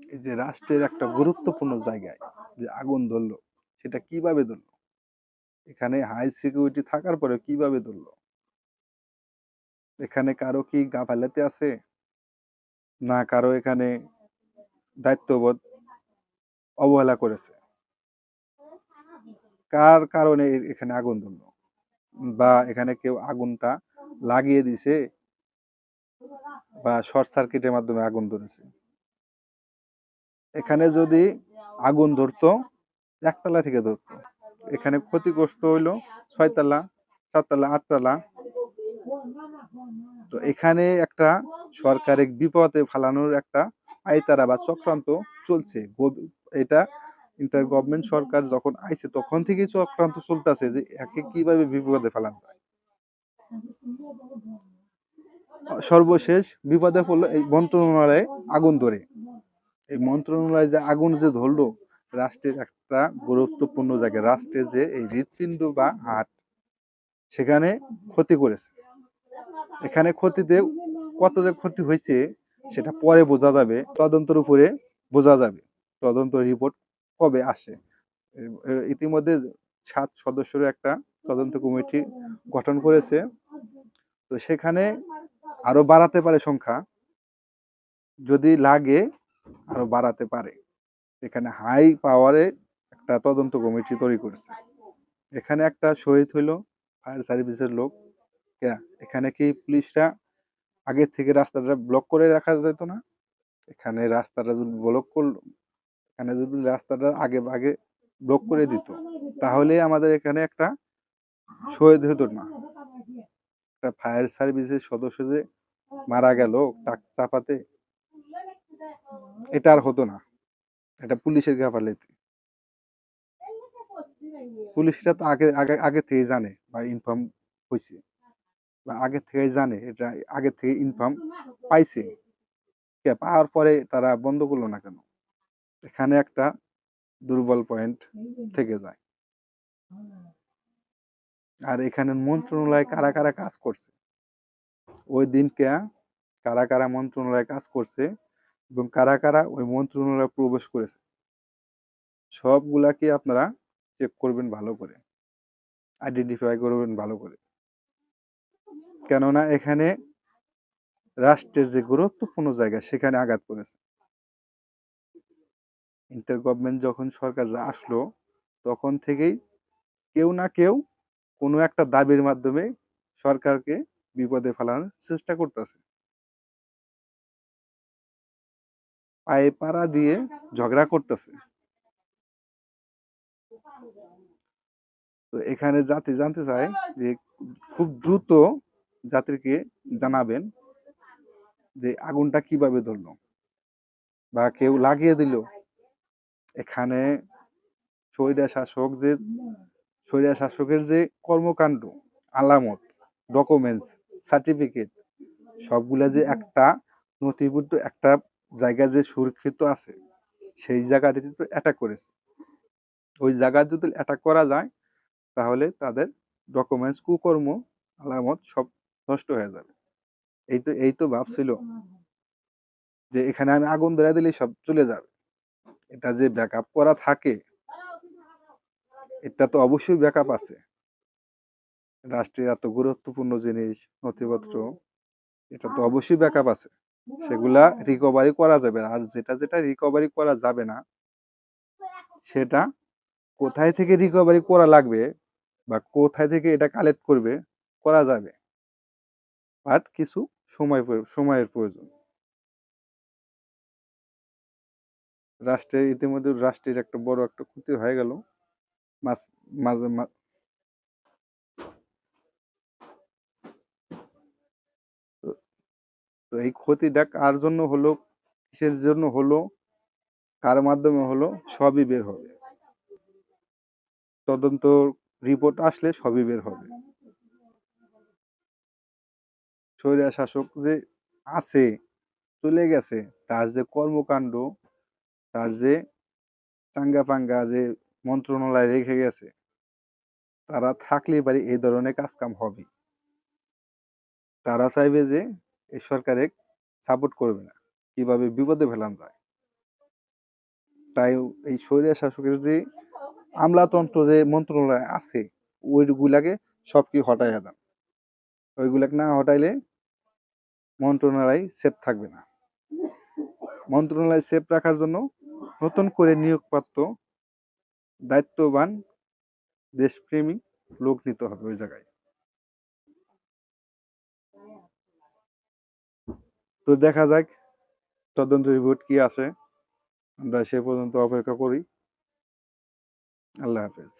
এই যে রাষ্ট্রের একটা গুরুত্বপূর্ণ জায়গায় যে আগুন ধরলো, সেটা কীভাবে ধরলো? এখানে হাই সিকিউরিটি থাকার পরে কীভাবে ধরলো? এখানে কারও কি গাফালাতে আছে? না কারও এখানে দায়িত্ববোধ অবহেলা করেছে? কার কারণে এখানে আগুন ধরলো? বা এখানে কেউ আগুনটা লাগিয়ে দিছে? বা শর্ট সার্কিটের মাধ্যমে আগুন ধরেছে? এখানে যদি আগুন ধরতো, একতলা থেকে ধরতো। এখানে ক্ষতিগ্রস্ত হইল ছয়তলা, সাততলা, আটতলা। তো এখানে একটা সরকারের বিপদে ফালানোর একটা আয়তারা বা চক্রান্ত চলছে। এটা ইন্টার গভর্নমেন্ট সরকার যখন আইছে, তখন থেকেই চক্রান্ত চলতেছে যে একে কীভাবে বিপদে ফেলানো যায়। সর্বশেষ বিপদে পড়ল এই মন্ত্রণালয়ে আগুন ধরে। এই মন্ত্রণালয় যে আগুন যে ধরলো, রাষ্ট্রের একটা গুরুত্বপূর্ণ জায়গা, রাষ্ট্রের যে এই হৃৎপিণ্ড বা হার্ট সেখানে ক্ষতি করেছে। এখানে ক্ষতিতে কত যে ক্ষতি হয়েছে, সেটা পরে বোঝা যাবে, তদন্তের উপরে বোঝা যাবে, তদন্ত রিপোর্ট কবে আসে। ইতিমধ্যে সাত সদস্যের একটা তদন্ত কমিটি গঠন করেছে। তো সেখানে আরও বাড়াতে পারে সংখ্যা। যদি লাগে আরও বাড়াতে পারে। এখানে হাই পাওয়ারে একটা তদন্ত কমিটি তৈরি করেছে। এখানে একটা শহীদ হইল ফায়ার সার্ভিসের লোক। এখানে কি পুলিশরা আগে থেকে রাস্তাটা ব্লক করে রাখা যেত না? এখানে রাস্তাটা যদি ব্লক করল, এখানে যদি রাস্তাটা আগে আগে ব্লক করে দিত, তাহলে আমাদের এখানে একটা শহীদ হতো না। একটা ফায়ার সার্ভিসের সদস্য যে মারা গেল টাক চাপাতে এটা আর হতো না। এটা পুলিশের গাফালাইতে পুলিশরা তো আগে আগে আগে থেকেই জানে বা ইনফর্ম হয়েছে বা আগে থেকেই জানে, এটা আগে থেকে ইনফর্ম পাইছে। পাওয়ার পরে তারা বন্ধ করল না কেন? এখানে একটা দুর্বল পয়েন্ট থেকে যায়। আর এখানে মন্ত্রণালয় কারা কারা কাজ করছে? ওই দিনকে কারা কারা মন্ত্রণালয়ে কাজ করছে এবং কারা কারা ওই মন্ত্রণালয়ে প্রবেশ করেছে, সবগুলাকে আপনারা চেক করবেন ভালো করে আইডেন্টিফাই করবেন ভালো করে। কেননা এখানে রাষ্ট্রের যে গুরুত্বপূর্ণ জায়গা সেখানে আঘাত করেছে। ইন্টার গভর্নমেন্ট যখন সরকার আসলো, তখন থেকেই কেউ না কেউ কোনো একটা দাবির মাধ্যমে সরকারকে বিপদে ফেলানোর চেষ্টা করতেছে। পায়ে পাড়া দিয়ে ঝগড়া করতেছে। তো এখানে জাতি জানতে চায় যে খুব দ্রুত জাতিকে জানাবেন যে আগুনটা কীভাবে ধরলো বা কেউ লাগিয়ে দিল। এখানে স্বৈরা শাসক যে স্বৈরা শাসকের যে কর্মকাণ্ড, আলামত ডকুমেন্টস সার্টিফিকেট সবগুলা যে একটা নথিভুক্ত একটা জায়গায় যে সুরক্ষিত আছে, সেই জায়গাটিতে তো অ্যাটাক করেছে। ওই জায়গায় যদি অ্যাটাক করা যায়, তাহলে তাদের ডকুমেন্টস কুকর্ম, আলামত সব নষ্ট হয়ে যাবে। এই তো এই তো ভাবছিল যে এখানে আমি আগুন ধরে দিলে সব চলে যাবে। এটা যে ব্যাকআপ করা থাকে, এটা তো অবশ্যই ব্যাকআপ আছে। রাষ্ট্রের এত গুরুত্বপূর্ণ জিনিস, নথিপত্র, এটা তো অবশ্যই ব্যাকআপ আছে। সেগুলা রিকভারি করা যাবে আর যেটা যেটা রিকভারি করা যাবে না, সেটা কোথায় থেকে রিকভারি করা লাগবে বা কোথায় থেকে এটা কালেক্ট করবে, করা যাবে। বাট কিছু সময় সময়ের প্রয়োজন। রাষ্ট্রের ইতিমধ্যে রাষ্ট্রের একটা বড় একটা ক্ষতি হয়ে গেল। মাঝ মাঝে মা- তো- তো এই ক্ষতিটা কার জন্য হলো, কিসের জন্য হলো, কার মাধ্যমে হলো, সবই বের হবে। তদন্ত রিপোর্ট আসলে সবই বের হবে। স্বৈরা শাসক যে আছে, চলে গেছে, তার যে কর্মকাণ্ড, তার যে চাঙ্গা পাঙ্গা যে মন্ত্রণালয় রেখে গেছে, তারা থাকলেই পারে এই ধরনের কাজ কাম হবে। তারা চাইবে যে এই সরকারে সাপোর্ট করবে না। কীভাবে বিপদে ফেলান যায়? তাই এই স্বৈরা শাসকের যে আমলাতন্ত্র যে মন্ত্রণালয় আছে, ওইগুলাকে সব কি হটাইয়া দেন। ওইগুলাকে না হটাইলে মন্ত্রণালয় সেফ থাকবে না। মন্ত্রণালয় সেফ রাখার জন্য নতুন করে নিয়োগপ্রাপ্ত দায়িত্ববান দেশপ্রেমিক লোক নিতে হবে ওই জায়গায়। তো দেখা যাক তদন্ত রিপোর্ট কি আছে। আমরা সে পর্যন্ত অপেক্ষা করি। আল্লাহ হাফেজ।